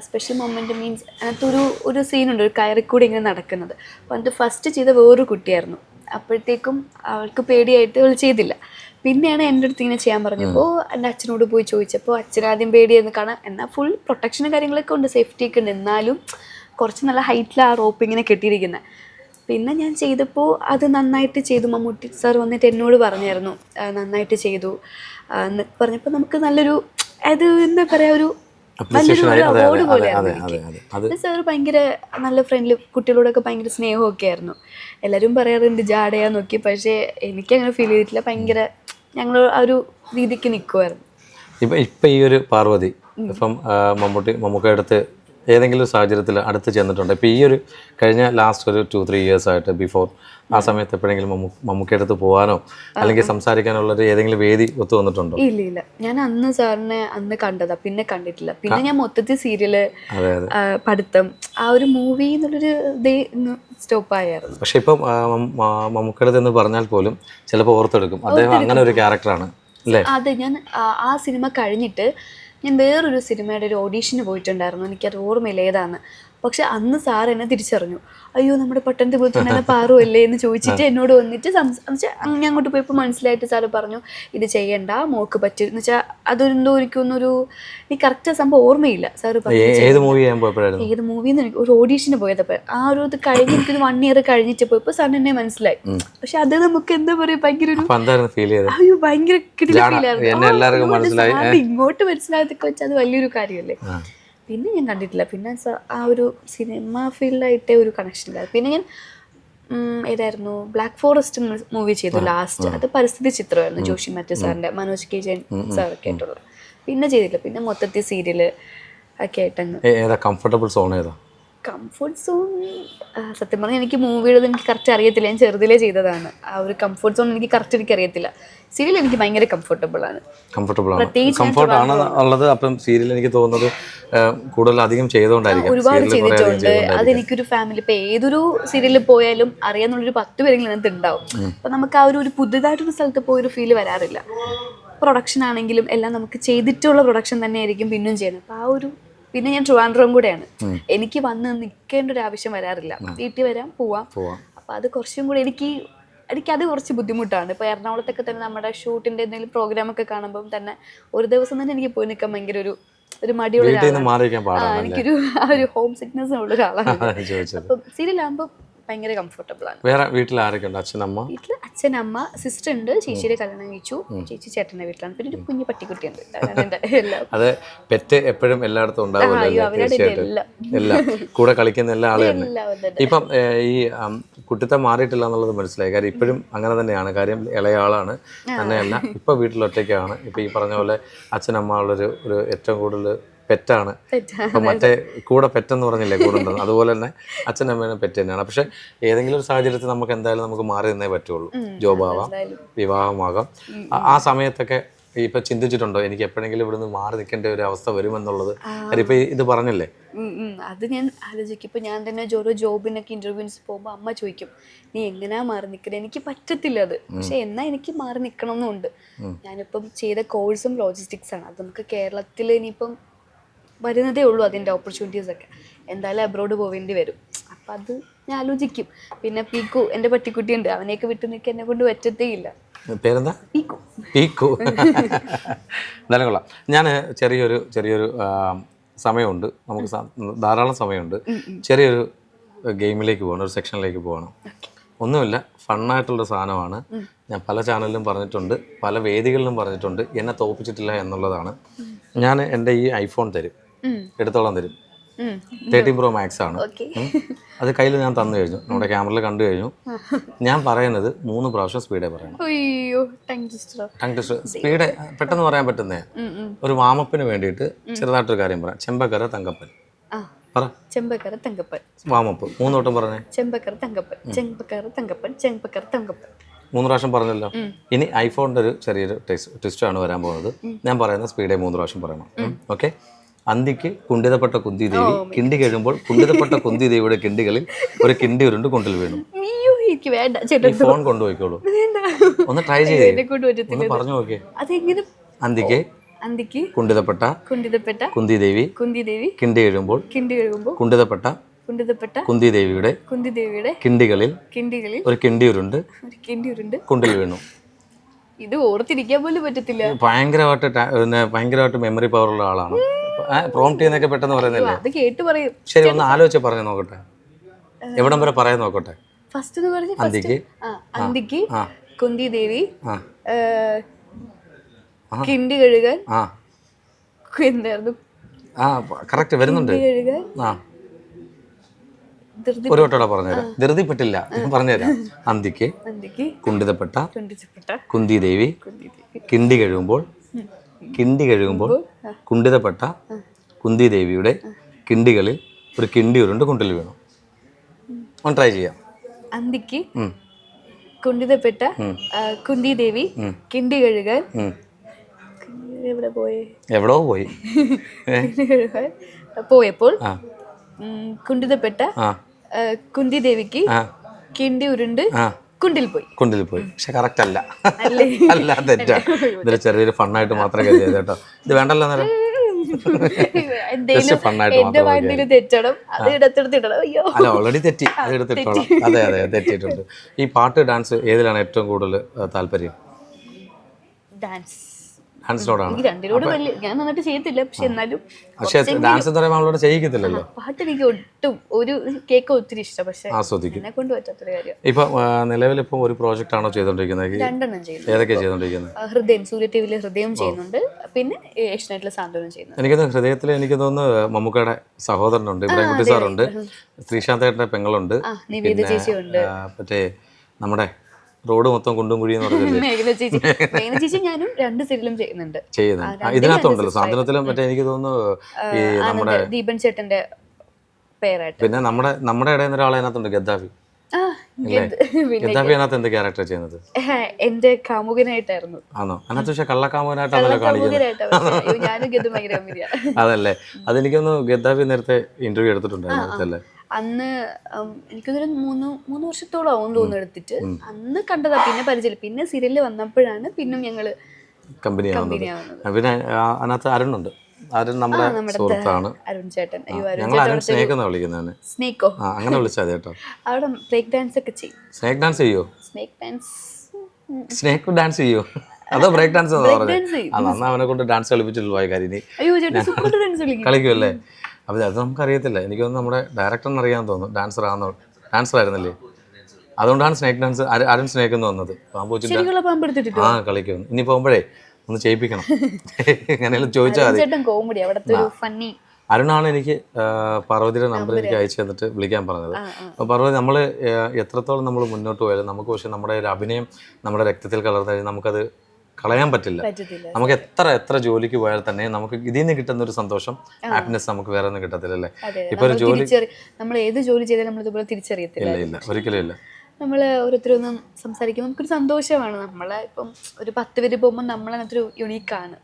സ്പെഷ്യൽ മൊമെന്റ് മീൻസ് അതിനകത്തൊരു ഒരു സീനുണ്ട് ഒരു കയറിക്കൂടി ഇങ്ങനെ നടക്കുന്നത്. അപ്പോൾ അത് ഫസ്റ്റ് ചെയ്ത വേറൊരു കുട്ടിയായിരുന്നു. അപ്പോഴത്തേക്കും അവൾക്ക് പേടിയായിട്ട് അവൾ ചെയ്തില്ല. പിന്നെയാണ് എന്റെ അടുത്ത് ഇങ്ങനെ ചെയ്യാൻ പറഞ്ഞപ്പോൾ എന്റെ അച്ഛനോട് പോയി ചോദിച്ചപ്പോൾ അച്ഛനാദ്യം പേടിയായിരുന്നു. കാരണം എന്നാൽ ഫുൾ പ്രൊട്ടക്ഷനും കാര്യങ്ങളൊക്കെ ഉണ്ട്. സേഫ്റ്റി ഒക്കെ ഉണ്ട്. എന്നാലും കുറച്ച് നല്ല ഹൈറ്റിൽ ആ റോപ്പ് ഇങ്ങനെ കെട്ടിയിരിക്കുന്നത് പിന്നെ ഞാൻ ചെയ്തപ്പോൾ അത് നന്നായിട്ട് ചെയ്തു. മമ്മൂട്ടി സാർ വന്നിട്ട് എന്നോട് പറഞ്ഞായിരുന്നു നന്നായിട്ട് ചെയ്തു. എന്ന് പറഞ്ഞപ്പോൾ നമുക്ക് നല്ലൊരു അത് എന്താ പറയുക ഒരു. അതെ, അവാർഡ് പോലെയായിരുന്നു സാർ ഭയങ്കര നല്ല ഫ്രണ്ട്ലി കുട്ടികളോടൊക്കെ ഭയങ്കര സ്നേഹമൊക്കെ ആയിരുന്നു. എല്ലാവരും പറയാറുണ്ട് ജാടയാ നോക്കി പക്ഷേ എനിക്ക് അങ്ങനെ ഫീൽ ചെയ്തിട്ടില്ല. ഭയങ്കര ഞങ്ങൾ ആ ഒരു രീതിക്ക് നിൽക്കുമായിരുന്നു ഇപ്പം ഇപ്പം ഈ ഒരു പാർവതി ഇപ്പം മമ്മൂട്ടി മമ്മൂക്ക അടുത്ത് ഏതെങ്കിലും ഒരു സാഹചര്യത്തിൽ അടുത്ത് ചെന്നിട്ടുണ്ട്. ഇപ്പോൾ ഈ ഒരു കഴിഞ്ഞ ലാസ്റ്റ് ഒരു ടു ത്രീ ഇയേഴ്സ് ആയിട്ട് ബിഫോർ ആ സമയത്ത് എപ്പോഴെങ്കിലും മമ്മൂ മമ്മൂക്ക അടുത്ത് പോകാനോ അല്ലെങ്കിൽ സംസാരിക്കാനുള്ള ഒരു ഏതെങ്കിലും വേദി ഒത്തു വന്നിട്ടുണ്ടോ? ഇല്ല ഇല്ല. ഞാൻ അന്ന് സാറിനെ അന്ന് കണ്ടതാ പിന്നെ കണ്ടിട്ടില്ല. പിന്നെ ഞാൻ മൊത്തത്തിൽ സീരിയൽ പഠിത്തം ആ ഒരു മൂവി എന്നുള്ളൊരു ഇതേ സ്റ്റോപ്പ് ആയിരുന്നു പക്ഷെ ഇപ്പം ആ, മം- ആ, മമ്മൂക്കയുടെ എന്ന് പറഞ്ഞാൽ പോലും ചിലപ്പോൾ ഓർത്തെടുക്കും. അദ്ദേഹം അങ്ങനെ ഒരു ക്യാരക്ടറാണ് അതെ ഞാൻ ആ സിനിമ കഴിഞ്ഞിട്ട് ഞാൻ വേറൊരു സിനിമയുടെ ഒരു ഓഡീഷന് പോയിട്ടുണ്ടായിരുന്നു. എനിക്കത് ഓർമ്മയില്ല ഏതാന്ന്. പക്ഷെ അന്ന് സാർ എന്നെ തിരിച്ചറിഞ്ഞു. അയ്യോ നമ്മുടെ പട്ടണത്തിൽ പാറു അല്ലേ എന്ന് ചോദിച്ചിട്ട് എന്നോട് വന്നിട്ട് സംസാരിച്ചാൽ ഞാൻ അങ്ങോട്ട് പോയപ്പോൾ മനസ്സിലായിട്ട് സാറ് പറഞ്ഞു ഇത് ചെയ്യണ്ട മോക്ക് പറ്റും. എന്ന് വെച്ചാൽ അതൊരെന്തോ എനിക്കൊന്നൊരു എനിക്ക് കറക്റ്റ് സംഭവം ഓർമ്മയില്ല. സാറ് പറഞ്ഞു ഏ- ഏത് മൂവി എന്ന് ഏത് എനിക്ക് ഒരു ഓഡീഷന് പോയതപ്പോൾ ആ ഒരു ഇത് കഴിഞ്ഞ് എനിക്കൊരു വൺ ഇയർ കഴിഞ്ഞിട്ട് പോയപ്പോൾ സാർ എന്നെ മനസ്സിലായി. പക്ഷെ അത് നമുക്ക് എന്താ പറയുക ഭയങ്കര ഒരു ഫീൽ ചെയ്തത്? അയ്യോ ഭയങ്കര കിട്ടില്ല ഫീൽ ആയിരുന്നു. ഇങ്ങോട്ട് മനസ്സിലായതൊക്കെ വെച്ചാൽ അത് വലിയൊരു കാര്യമല്ലേ. പിന്നെ ഞാൻ കണ്ടിട്ടില്ല. പിന്നെ ആ ഒരു സിനിമ ഫീൽഡായിട്ടേ ഒരു കണക്ഷൻ ഇല്ല. പിന്നെ ഞാൻ ഏതായിരുന്നു? ബ്ലാക്ക് ഫോറസ്റ്റ് മൂവി ചെയ്തു ലാസ്റ്റ് അത് പരിസ്ഥിതി ചിത്രമായിരുന്നു ജോഷി മാത്യു സാറിന്റെ മനോജ് കെ ജയൻ സാറൊക്കെ ആയിട്ടുള്ളത്. പിന്നെ ചെയ്തില്ല. പിന്നെ മൊത്തത്തിൽ സീരിയൽ ഒക്കെ ആയിട്ടങ്ങ് ഏതാ? കംഫർട്ടബിൾ സോൺ ഏതാ? കംഫർട്ട് സോൺ സത്യം പറഞ്ഞാൽ എനിക്ക് മൂവിയുടെ എനിക്ക് കറക്റ്റ് അറിയത്തില്ല. ഞാൻ ചെറുതിലേ ചെയ്തതാണ്. ആ ഒരു കംഫർട്ട് സോൺ എനിക്ക് കറക്റ്റ് എനിക്ക് അറിയത്തില്ല. സീരിയൽ എനിക്ക് ഭയങ്കര കംഫർട്ടബിൾ ആണ്. കംഫർട്ടബിൾ ആണ്. കംഫർട്ട് ആണ് ഉള്ളത്. അപ്പം സീരിയൽ എനിക്ക് തോന്നുന്നത് കൂടുതൽ അധികം ചെയ്തുകൊണ്ടായിരിക്കും. ഒരുപാട് ചെയ്തിട്ടുണ്ട്. അത് എനിക്കൊരു അതെനിക്കൊരു ഫാമിലി ഇപ്പൊ ഏതൊരു സീരിയലിൽ പോയാലും അറിയാന്നുള്ളൊരു പത്ത് പേരെങ്കിലും അതിനകത്ത് ഉണ്ടാവും. അപ്പൊ നമുക്ക് ആ ഒരു പുതുതായിട്ടൊരു സ്ഥലത്ത് പോയൊരു ഫീൽ വരാറില്ല. പ്രൊഡക്ഷൻ ആണെങ്കിലും എല്ലാം നമുക്ക് ചെയ്തിട്ടുള്ള പ്രൊഡക്ഷൻ തന്നെ ആയിരിക്കും പിന്നും ചെയ്യുന്നത്. അപ്പൊ ആ ഒരു പിന്നെ ഞാൻ ട്രിവാൻഡ്രം കൂടെയാണ്. എനിക്ക് വന്ന് നിൽക്കേണ്ട ഒരു ആവശ്യം വരാറില്ല. വീട്ടിൽ വരാം പോവാം. അപ്പൊ അത് കുറച്ചും കൂടി എനിക്ക് എനിക്ക് അത് കുറച്ച് ബുദ്ധിമുട്ടാണ്. ഇപ്പൊ എറണാകുളത്തൊക്കെ തന്നെ നമ്മുടെ ഷൂട്ടിന്റെ എന്തെങ്കിലും പ്രോഗ്രാം ഒക്കെ കാണുമ്പോൾ തന്നെ ഒരു ദിവസം തന്നെ എനിക്ക് പോയി നിൽക്കാൻ ഭയങ്കര ഒരു ഒരു മടിയുള്ള എനിക്കൊരു ആ ഒരു ഹോം സിക്നസ് ഉള്ള ഒരാളാണ്. അപ്പം സീരിയലാകുമ്പോൾ ഭയങ്കര കംഫർട്ടബിൾ ആണ്. വേറെ വീട്ടിൽ ആരൊക്കെ ഉണ്ട് അമ്മ? വീട്ടിൽ അച്ഛൻ അമ്മ സിസ്റ്റർ ഉണ്ട്. ചേച്ചിയുടെ കല്യാണം കഴിച്ചു. ചേച്ചി ചേട്ടന്റെ വീട്ടിലാണ്. പിന്നെ ഒരു കുഞ്ഞു പട്ടിക്കുട്ടി ഉണ്ട് അത് പെറ്റ് എപ്പോഴും എല്ലായിടത്തും ഉണ്ടാവും അയ്യോ, അല്ലേ? എല്ലാം. എല്ലാം. കൂടെ കളിക്കുന്ന എല്ലാ ആളുകളും ഇപ്പം ഈ കുട്ടിത്തം മാറിയിട്ടില്ല എന്നുള്ളത് മനസ്സിലായി. കാര്യം ഇപ്പോഴും അങ്ങനെ തന്നെയാണ്. കാര്യം ഇളയ ആളാണ് തന്നെയല്ല. ഇപ്പൊ വീട്ടിലൊറ്റയ്ക്കാണ് ഇപ്പൊ ഈ പറഞ്ഞ പോലെ അച്ഛനമ്മ ഉള്ളൊരു ഒരു ഏറ്റവും കൂടുതൽ പെറ്റാണ്. അപ്പൊ മറ്റേ കൂടെ പെറ്റെന്ന് പറഞ്ഞില്ലേ കൂടെ ഉണ്ടെന്ന് അതുപോലെ തന്നെ അച്ഛനും അമ്മേനും പെറ്റ് തന്നെയാണ്. പക്ഷെ ഏതെങ്കിലും ഒരു സാഹചര്യത്തിൽ നമുക്ക് എന്തായാലും നമുക്ക് മാറി നിന്നേ പറ്റുള്ളൂ. ജോബ് ആവാം വിവാഹമാകാം. ആ- സമയത്തൊക്കെ ഇപ്പൊ ചിന്തിച്ചിട്ടുണ്ടോ? എനിക്ക് എപ്പോഴെങ്കിലും ഇവിടുന്ന് മാറി നിൽക്കേണ്ട ഒരു അവസ്ഥ വരുമെന്നുള്ളത്? ഇപ്പൊ ഇത് പറഞ്ഞില്ലേ. അത് ഞാൻ ആലോചിക്കും. ഇപ്പൊ ഞാൻ തന്നെ ഓരോ ജോബിനൊക്കെ ഇന്റർവ്യൂസ് പോകുമ്പോൾ അമ്മ ചോദിക്കും നീ എങ്ങനെയാ മാറി നിൽക്കുന്നത് എനിക്ക് പറ്റത്തില്ല അത്. പക്ഷെ എന്നാ എനിക്ക് മാറി നിൽക്കണം എന്നുണ്ട് ഞാനിപ്പം ചെയ്ത കോഴ്സും ലോജിസ്റ്റിക്സ് ആണ്. അത് നമുക്ക് കേരളത്തിൽ ഇനിയിപ്പം വരുന്നതേ ഉള്ളൂ അതിന്റെ ഓപ്പർച്യൂണിറ്റീസ് ഒക്കെ. എന്തായാലും അബ്രോഡ് പോവേണ്ടി വരും. അപ്പം അത് ഞാൻ ആലോചിക്കും. പിന്നെ പീക്കു എന്റെ പട്ടിക്കുട്ടിയുണ്ട്. അവനെയൊക്കെ വിട്ടു നിൽക്കാൻ എന്നെ കൊണ്ട് പറ്റത്തേ ഇല്ല. പേരെന്താ? പീക്കു. പീക്കു. എന്നാലും കൊള്ളാം. ഞാൻ ചെറിയൊരു ചെറിയൊരു സമയമുണ്ട്. നമുക്ക് ധാരാളം സമയമുണ്ട്. ചെറിയൊരു ഗെയിമിലേക്ക് പോകണം ഒരു സെക്ഷനിലേക്ക് പോകണം. ഒന്നുമില്ല. ഫണ്ണായിട്ടുള്ള സാധനമാണ്. ഞാൻ പല ചാനലിലും പറഞ്ഞിട്ടുണ്ട്. പല വേദികളിലും പറഞ്ഞിട്ടുണ്ട്. എന്നെ തോപ്പിച്ചിട്ടില്ല എന്നുള്ളതാണ്. ഞാൻ എന്റെ ഈ ഐഫോൺ തരും. എടുത്തോളം തരും. തേർട്ടീൻ പ്രോ മാക്സ് ആണ്. അത് കയ്യിൽ ഞാൻ തന്നു കഴിഞ്ഞു. നമ്മുടെ ക്യാമറയിൽ കണ്ടു കഴിഞ്ഞു. ഞാൻ പറയുന്നത് മൂന്ന് പ്രാവശ്യം സ്പീഡേ പറയണം. സ്പീഡ് പെട്ടെന്ന് പറയാൻ പറ്റുന്നേ? ഒരു വാമപ്പിന് വേണ്ടിയിട്ട് ചെറുതായിട്ടൊരു കാര്യം പറയാം. ചെമ്പക്കര തങ്കപ്പൻ. ചെമ്പക്കര തങ്കപ്പൻ. Warm up. മൂന്ന് വട്ടം പറഞ്ഞേ. ചെമ്പക്കര തങ്കപ്പൻ. ചെമ്പക്കര തങ്കപ്പൻ. ചെമ്പക്കര തങ്കപ്പൻ. മൂന്ന് പ്രാവശ്യം പറഞ്ഞല്ലോ. ഇനി ഐഫോണിന്റെ ഒരു ചെറിയൊരു ട്വിസ്റ്റ് ആണ് വരാൻ പോകുന്നത്. ഞാൻ പറയുന്ന സ്പീഡേ മൂന്ന് പ്രാവശ്യം പറയണം. ഓക്കെ? അന്തിക്ക് കുണ്ടിതപ്പെട്ട കുന്തി ദേവി കിണ്ടി കഴിയുമ്പോൾ കുണ്ടിതപ്പെട്ട കുന്തി ദേവിയുടെ കിണ്ടികളിൽ ഒരു കിണ്ടി ഉരുണ്ട് കൊണ്ടിൽ വീണു. എനിക്ക് വേണ്ട ചേട്ടൻ ഫോൺ കൊണ്ടുപോയിക്കോളൂ. ഒന്ന് ട്രൈ ചെയ്തേ. പറഞ്ഞു അതെങ്ങനെ? അന്തിക്ക് അന്തിക്ക് കുണ്ടിതപ്പെട്ട കുണ്ടിതപ്പെട്ട കുന്തി ദേവി കുന്തി ദേവി കിണ്ടി കഴിയുമ്പോൾ കിണ്ടി കഴുകുമ്പോൾ കുണ്ടിതപ്പെട്ട കുണ്ടിതപ്പെട്ട കുന്തി ദേവിയുടെ കുന്തി ദേവിയുടെ കിണ്ടികളിൽ കിണ്ടികളിൽ ഒരു കിണ്ടി ഉരുണ്ട് ഒരു കിണ്ടി ഉരുണ്ട് കുണ്ടിൽ വീണു. ഇത് ഓർത്തിരിക്കാൻ പോലും പറ്റത്തില്ല. ഭയങ്കരമായിട്ട് ഭയങ്കരമായിട്ട് മെമ്മറി പവർ ഉള്ള ആളാണ്. പ്രോംപ്റ്റ് ചെയ്യുന്നൊക്കെ പെട്ടെന്ന് പറയുന്നില്ലേ? അത് കേട്ട് പറയും. ശരി ഒന്ന് ആലോചിച്ച് പറഞ്ഞു നോക്കട്ടെ. എവിടം വരെ പറയാൻ നോക്കട്ടെ? ഫസ്റ്റ് എന്ന് പറഞ്ഞ അന്തിക്ക്? അന്തിക്ക് കുന്തി ദേവി കിണ്ടി കഴുകാൻ എന്തായിരുന്നു? ആ കറക്റ്റ് വരുന്നുണ്ട്. ആ. ഒരു വട്ടോടെ പറഞ്ഞുതരാം. ധൃതിപ്പെട്ടില്ല. ഞാൻ പറഞ്ഞുതരാം. അന്തിക്ക് കുണ്ടിതപ്പെട്ട കുണ്ടിതപ്പെട്ട കുന്തി ദേവി കുന്തി ദേവി. കിണ്ടി കഴിയുമ്പോൾ കിണ്ടി കഴുകുമ്പോൾ. കുണ്ടിതപ്പെട്ട കുന്തി ദേവിയുടെ കിണ്ടികളിൽ ഒരു കിണ്ടി ഉരുണ്ട് കുണ്ടിൽ വീണു. ഒന്ന് ട്രൈ ചെയ്യാം. അന്തിക്ക്. കുണ്ടിതപ്പെട്ട കുന്തി ദേവി കിണ്ടി കഴുകാൻ എവിടെ പോയേ? എവിടോ പോയി? പോയപ്പോൾ കുണ്ടിതപ്പെട്ട കുന്തി ദേവിക്ക് കിണ്ടി ഉരുണ്ട് കുണ്ടിൽ പോയി കുണ്ടിൽ പോയി പക്ഷെ കറക്റ്റ് അല്ല. അല്ലേ? തെറ്റാ. ഇതിൽ ചെറിയൊരു ഫണ്ണായിട്ട് മാത്രമേ കരുതിയത് കേട്ടോ. ഇത് വേണ്ടല്ലോ നേരം അല്ല ഓൾറെഡി തെറ്റി. അത് എടുത്തിട്ടോളാം. അതെ അതെ തെറ്റിയിട്ടുണ്ട്. ഈ പാട്ട് ഡാൻസ് ഏതിലാണ് ഏറ്റവും കൂടുതൽ താല്പര്യം? ഡാൻസ്. ഡാൻസിനോടാണ് എനിക്ക് രണ്ടിലൂടെ വലിയ ഞാൻ നന്നായിട്ട് ചെയ്യത്തില്ല പക്ഷെ എന്നാലും പക്ഷേ ഡാൻസ് എന്ന് പറയുമ്പോൾ നമ്മളോട് ചെയ്യിക്കത്തില്ലല്ലോ. പാട്ട് എനിക്ക് ഒട്ടും ഒരു കേക്ക് ഒത്തിരി ഇഷ്ടം പക്ഷേ ആസ്വദിക്കും. എന്നെ കൊണ്ട് പറ്റാത്തൊരു കാര്യം. ഇപ്പൊ നിലവിൽ ഇപ്പൊ ഒരു പ്രോജക്റ്റ് ആണോ ചെയ്തോണ്ടിരിക്കുന്നത്? രണ്ടെണ്ണം ചെയ്യുന്നു ഏതൊക്കെയാണ് ചെയ്തോണ്ടിരിക്കുന്നത്? ഹൃദയം സൂര്യ ടിവിയിലെ ഹൃദയം ചെയ്യുന്നുണ്ട്. പിന്നെ ഏഷ്യനെറ്റിലെ സാന്ത്വനം ചെയ്യുന്നു എനിക്ക് ഹൃദയത്തിൽ എനിക്ക് തോന്നുന്നു മമ്മൂക്കയുടെ സഹോദരനുണ്ട് ഇബ്രാഹിം കുട്ടി സാറുണ്ട് ശ്രീശാന്തേട്ടന്റെ പെങ്ങളുണ്ട് നിവേദ ചേച്ചിയുണ്ട്. മറ്റേ നമ്മുടെ റോഡ് മൊത്തം കുണ്ടും കുഴിയും മേഘന ചേച്ചി. മേഘന ചേച്ചി. ഞാനും രണ്ട് സീരിയലും ചെയ്യുന്നുണ്ട്. ചെയ്യുന്നത് ആ, ഇതിനകത്തുണ്ടല്ലോ. സാന്ത്വനത്തിലും മറ്റേ എനിക്ക് തോന്നുന്നു ഈ നമ്മുടെ ദീപൻ ചേട്ടന്റെ പേരായിട്ട്. പിന്നെ നമ്മുടെ നമ്മുടെ ഇടയിൽ നിന്ന് ഒരാളതിനകത്തുണ്ട് ഗദ്ദാഫി. ആ ഗദ് പിന്നെ ഗദ്ദാഫി അതിനകത്ത് എന്ത് ക്യാരക്ടർ ചെയ്യുന്നത്? എന്റെ കാമുകനായിട്ടായിരുന്നു. ആണോ? അതിനകത്ത് പക്ഷെ കള്ളക്കാമുകനായിട്ടാണല്ലോ കാണിക്കുന്നത്. അതല്ലേ? അതെനിക്കൊന്ന് ഗദ്ദാഫി നേരത്തെ ഇന്റർവ്യൂ എടുത്തിട്ടുണ്ടായിരുന്നു അല്ലേ? അന്ന് എനിക്കതൊരു മൂന്ന് മൂന്ന് വർഷത്തോളം ആവും തോന്നുന്നു എടുത്തിട്ട്. അന്ന് കണ്ടതാ പിന്നെ പരിചയം പിന്നെ സീരിയലിൽ വന്നപ്പോഴാണ് പിന്നും ഞങ്ങൾ കമ്പനി പിന്നെ അതിനകത്ത് അരുണുണ്ട്. അരുൺ നമ്മുടെ സുഹൃത്താണ്. അരുൺ ചേട്ടൻ. ഞങ്ങൾ അരുൺ സ്നേക്ക് എന്നാ വിളിക്കുന്നതിന് സ്നേക്കോ? ആ അങ്ങനെ വിളിച്ചാൽ കേട്ടോ. അവിടെ ബ്രേക്ക് ഡാൻസ് ഒക്കെ ചെയ്യും. സ്നേക്ക് ഡാൻസ് ചെയ്യോ? Snake dance. സ്നേക്ക് ഡാൻസ് ചെയ്യോ? അതോ ബ്രേക്ക് ഡാൻസ് എന്നാ പറഞ്ഞത്? ചെയ്യും. അവനെ കൊണ്ട് ഡാൻസ് കളിപ്പിച്ചിട്ടുള്ള കാര്യം കളിക്കുമല്ലേ അപ്പോൾ അത് നമുക്കറിയത്തില്ല. എനിക്ക് തോന്നുന്നു നമ്മുടെ ഡയറക്ടറിന് അറിയാൻ തോന്നുന്നു. ഡാൻസർ ആണെന്നോ ഡാൻസർ ആയിരുന്നല്ലേ? അതുകൊണ്ടാണ് സ്നേക്ക് ഡാൻസ് അരുൺ സ്നേക്ക് എന്ന് വന്നത്. പാമ്പ് വെച്ചിട്ട് ആ കളിക്കും ഇനി പോകുമ്പോഴേ ഒന്ന് ചെയ്യിപ്പിക്കണം. എങ്ങനെയാലും ചോദിച്ചാൽ മതി. അരുണാണ് എനിക്ക് പാർവതിയുടെ നമ്പർ എനിക്ക് അയച്ചു തന്നിട്ട് വിളിക്കാൻ പറഞ്ഞത്. അപ്പോൾ പാർവതി നമ്മൾ എത്രത്തോളം നമ്മൾ മുന്നോട്ട് പോയാലും നമുക്ക് പക്ഷേ നമ്മുടെ ഒരു അഭിനയം നമ്മുടെ രക്തത്തിൽ കലർന്നു കഴിഞ്ഞാൽ നമുക്കത് കളയാൻ പറ്റില്ല. നമുക്ക് എത്ര എത്ര ജോലിക്ക് പോയാൽ തന്നെ നമുക്ക് ഇതിൽ നിന്ന് കിട്ടുന്ന ഒരു സന്തോഷം ഹാപ്പിനെസ് നമുക്ക് വേറെ ഒന്നും കിട്ടത്തില്ല അല്ലേ ഇപ്പൊ ഒരു ജോലി നമ്മൾ ഏത് ജോലി ചെയ്താലും നമ്മൾ ഇതുപോലെ തിരിച്ചറിയത്തില്ല. ഇല്ല ഒരിക്കലും ഇല്ല. നമ്മൾ ഓരോരുത്തരൊന്നും സംസാരിക്കുമ്പോൾ നമുക്കൊരു സന്തോഷമാണ്. നമ്മളെ ഇപ്പം ഒരു പത്ത് പേര് പോകുമ്പോൾ നമ്മളതിനകത്തൊരു യുണീക്കാണ്